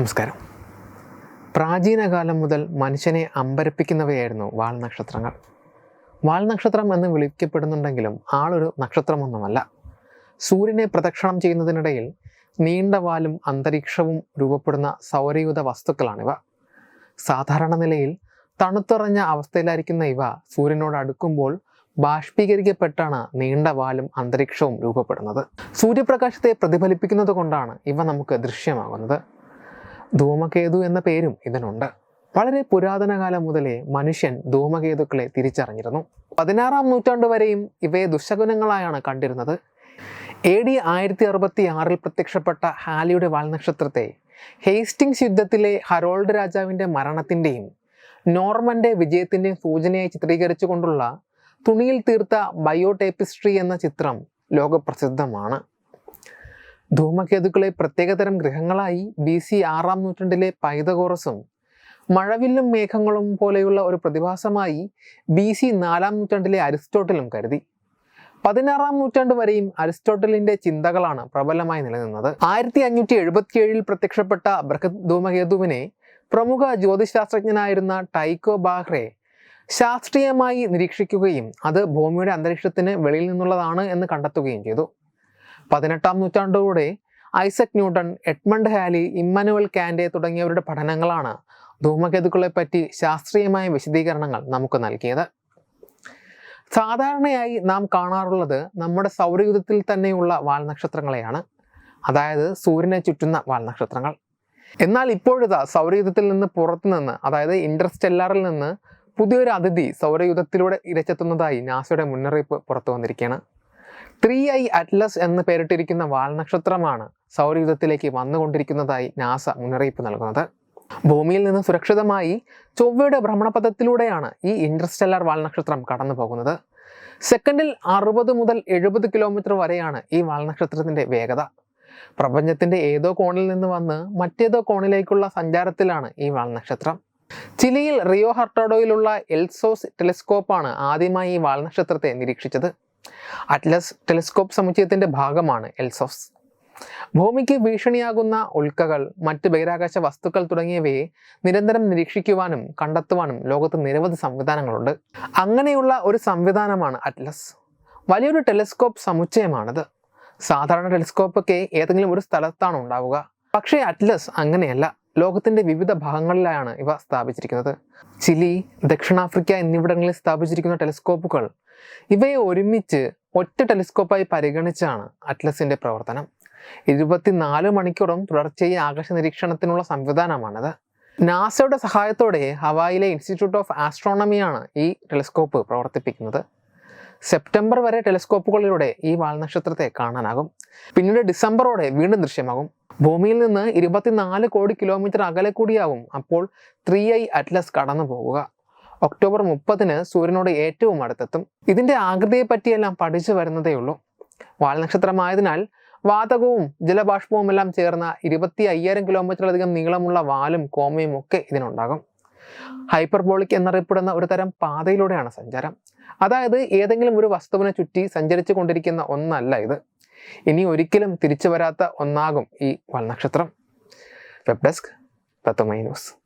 നമസ്കാരം. പ്രാചീന കാലം മുതൽ മനുഷ്യനെ അമ്പരപ്പിക്കുന്നവയായിരുന്നു വാൽ നക്ഷത്രങ്ങൾ. വാൽ നക്ഷത്രം എന്ന് വിളിക്കപ്പെടുന്നുണ്ടെങ്കിലും ആളൊരു നക്ഷത്രമൊന്നുമല്ല. സൂര്യനെ പ്രദക്ഷിണം ചെയ്യുന്നതിനിടയിൽ നീണ്ട വാലും അന്തരീക്ഷവും രൂപപ്പെടുന്ന സൗരയൂഥ വസ്തുക്കളാണിവ. സാധാരണ നിലയിൽ തണുത്തുറഞ്ഞ അവസ്ഥയിലായിരിക്കുന്ന ഇവ സൂര്യനോട് അടുക്കുമ്പോൾ ബാഷ്പീകരിക്കപ്പെട്ടാണ് നീണ്ട വാലും അന്തരീക്ഷവും രൂപപ്പെടുന്നത്. സൂര്യപ്രകാശത്തെ പ്രതിഫലിപ്പിക്കുന്നത് കൊണ്ടാണ് ഇവ നമുക്ക് ദൃശ്യമാകുന്നത്. ധൂമകേതു എന്ന പേരും ഇതിനുണ്ട് വളരെ പുരാതന കാലം മുതലേ മനുഷ്യൻ ധൂമകേതുക്കളെ തിരിച്ചറിഞ്ഞിരുന്നു. പതിനാറാം നൂറ്റാണ്ട് വരെയും ഇവയെ ദുശകുനങ്ങളായാണ് കണ്ടിരുന്നത്. എ ഡി ആയിരത്തി അറുപത്തി ആറിൽ പ്രത്യക്ഷപ്പെട്ട ഹാലിയുടെ വാൽനക്ഷത്രത്തെ ഹേസ്റ്റിങ്സ് യുദ്ധത്തിലെ ഹരോൾഡ് രാജാവിന്റെ മരണത്തിന്റെയും നോർമന്റെ വിജയത്തിന്റെയും സൂചനയായി ചിത്രീകരിച്ചുകൊണ്ടുള്ള തുണിയിൽ തീർത്ത ബയോടേപ്പിസ്ട്രി എന്ന ചിത്രം ലോകപ്രസിദ്ധമാണ്. ധൂമകേതുക്കളെ പ്രത്യേകതരം ഗ്രഹങ്ങളായി ബി സി ആറാം നൂറ്റാണ്ടിലെ പൈതകോറസും മഴവില്ലും മേഘങ്ങളും പോലെയുള്ള ഒരു പ്രതിഭാസമായി ബി സി നാലാം നൂറ്റാണ്ടിലെ അരിസ്റ്റോട്ടലും കരുതി. പതിനാറാം നൂറ്റാണ്ട് വരെയും അരിസ്റ്റോട്ടലിന്റെ ചിന്തകളാണ് പ്രബലമായി നിലനിന്നത്. ആയിരത്തി അഞ്ഞൂറ്റി എഴുപത്തിയേഴിൽ പ്രത്യക്ഷപ്പെട്ട ബൃഹത് ധൂമകേതുവിനെ പ്രമുഖ ജ്യോതിശാസ്ത്രജ്ഞനായിരുന്ന ടൈക്കോ ബാഹ്റെ ശാസ്ത്രീയമായി നിരീക്ഷിക്കുകയും അത് ഭൂമിയുടെ അന്തരീക്ഷത്തിന് വെളിയിൽ നിന്നുള്ളതാണ് എന്ന് കണ്ടെത്തുകയും ചെയ്തു. പതിനെട്ടാം നൂറ്റാണ്ടോടെ Isaac Newton Edmund Halley Immanuel Kant തുടങ്ങിയവരുടെ പഠനങ്ങളാണ് ധൂമകേതുക്കളെ പറ്റി ശാസ്ത്രീയമായ വിശദീകരണങ്ങൾ നമുക്ക് നൽകിയത്. സാധാരണയായി നാം കാണാറുള്ളത് നമ്മുടെ സൗരയൂഥത്തിൽ തന്നെയുള്ള വാൽനക്ഷത്രങ്ങളെയാണ് അതായത് സൂര്യനെ ചുറ്റുന്ന വാൽനക്ഷത്രങ്ങൾ എന്നാൽ ഇപ്പോഴിതാ സൗരയൂഥത്തിൽ നിന്ന് പുറത്തുനിന്ന് അതായത് ഇന്റർസ്റ്റെല്ലാറിൽ നിന്ന് പുതിയൊരു അതിഥി സൗരയൂഥത്തിലൂടെ ഇരച്ചെത്തുന്നതായി നാസയുടെ മുന്നറിയിപ്പ് പുറത്തു വന്നിരിക്കുകയാണ്. ത്രീ ഐ അറ്റ്ലസ് എന്ന് പേരിട്ടിരിക്കുന്ന വാൽനക്ഷത്രമാണ് സൗരയുധത്തിലേക്ക് വന്നുകൊണ്ടിരിക്കുന്നതായി നാസ മുന്നറിയിപ്പ് നൽകുന്നത്. ഭൂമിയിൽ നിന്ന് സുരക്ഷിതമായി ചൊവ്വയുടെ ഭ്രമണപഥത്തിലൂടെയാണ് ഈ ഇന്റർസ്റ്റെല്ലാർ വാൽനക്ഷത്രം കടന്നു പോകുന്നത് സെക്കൻഡിൽ അറുപത് മുതൽ എഴുപത് കിലോമീറ്റർ വരെയാണ് ഈ വാൽനക്ഷത്രത്തിന്റെ വേഗത. പ്രപഞ്ചത്തിന്റെ ഏതോ കോണിൽ നിന്ന് വന്ന് മറ്റേതോ കോണിലേക്കുള്ള സഞ്ചാരത്തിലാണ് ഈ വാൽനക്ഷത്രം. ചിലിയിൽ റിയോ ഹർട്ടോഡോയിലുള്ള എൽസോസ് ടെലിസ്കോപ്പാണ് ആദ്യമായി ഈ വാൽനക്ഷത്രത്തെ നിരീക്ഷിച്ചത്. അറ്റ്ലസ് ടെലിസ്കോപ്പ് സമുച്ചയത്തിന്റെ ഭാഗമാണ് എൽസോസ് ഭൂമിക്ക് ഭീഷണിയാകുന്ന ഉൽക്കകൾ മറ്റ് ബഹിരാകാശ വസ്തുക്കൾ തുടങ്ങിയവയെ നിരന്തരം നിരീക്ഷിക്കുവാനും കണ്ടെത്തുവാനും ലോകത്ത് നിരവധി സംവിധാനങ്ങളുണ്ട്. അങ്ങനെയുള്ള ഒരു സംവിധാനമാണ് അറ്റ്ലസ് വലിയൊരു ടെലിസ്കോപ്പ് സമുച്ചയമാണിത്. സാധാരണ ടെലിസ്കോപ്പൊക്കെ ഏതെങ്കിലും ഒരു സ്ഥലത്താണ് ഉണ്ടാവുക. പക്ഷേ അറ്റ്ലസ് അങ്ങനെയല്ല. ലോകത്തിന്റെ വിവിധ ഭാഗങ്ങളിലാണ് ഇവ സ്ഥാപിച്ചിരിക്കുന്നത്. ചിലി ദക്ഷിണാഫ്രിക്ക എന്നിവിടങ്ങളിൽ സ്ഥാപിച്ചിരിക്കുന്ന ടെലിസ്കോപ്പുകൾ ഇവയെ ഒരുമിച്ച് ഒറ്റ ടെലിസ്കോപ്പായി പരിഗണിച്ചാണ് അറ്റ്ലസിന്റെ പ്രവർത്തനം. ഇരുപത്തിനാല് മണിക്കൂറും തുടർച്ചയായി ആകാശ നിരീക്ഷണത്തിനുള്ള സംവിധാനമാണിത്. നാസയുടെ സഹായത്തോടെ ഹവായിലെ ഇൻസ്റ്റിറ്റ്യൂട്ട് ഓഫ് ആസ്ട്രോണമിയാണ് ഈ ടെലിസ്കോപ്പ് പ്രവർത്തിപ്പിക്കുന്നത്. സെപ്റ്റംബർ വരെ ടെലിസ്കോപ്പുകളിലൂടെ ഈ വാൽനക്ഷത്രത്തെ കാണാനാകും. പിന്നീട് ഡിസംബറോടെ വീണ്ടും ദൃശ്യമാകും. ഭൂമിയിൽ നിന്ന് ഇരുപത്തിനാല് കോടി കിലോമീറ്റർ അകലെ കൂടിയാവും അപ്പോൾ ത്രീ ഐ അറ്റ്ലസ് കടന്നു പോകുക ഒക്ടോബർ മുപ്പതിന് സൂര്യനോട് ഏറ്റവും അടുത്തെത്തും. ഇതിന്റെ ആകൃതിയെ പറ്റിയെല്ലാം പഠിച്ചു വരുന്നതേ ഉള്ളൂ. വാൽനക്ഷത്രമായതിനാൽ വാതകവും ജലബാഷ്പവും എല്ലാം ചേർന്ന ഇരുപത്തി അയ്യായിരം കിലോമീറ്ററിലധികം നീളമുള്ള വാലും കോമയും ഒക്കെ ഇതിനുണ്ടാകും. ഹൈപ്പർബോളിക് എന്നറിയപ്പെടുന്ന ഒരു തരം പാതയിലൂടെയാണ് സഞ്ചാരം. അതായത് ഏതെങ്കിലും ഒരു വസ്തുവിനെ ചുറ്റി സഞ്ചരിച്ചു കൊണ്ടിരിക്കുന്ന ഒന്നല്ല ഇത്. ഇനി ഒരിക്കലും തിരിച്ചു വരാത്ത ഒന്നാകും ഈ വൽനക്ഷത്രം വെബ് ഡെസ്ക് തത്വമൈ ന്യൂസ്.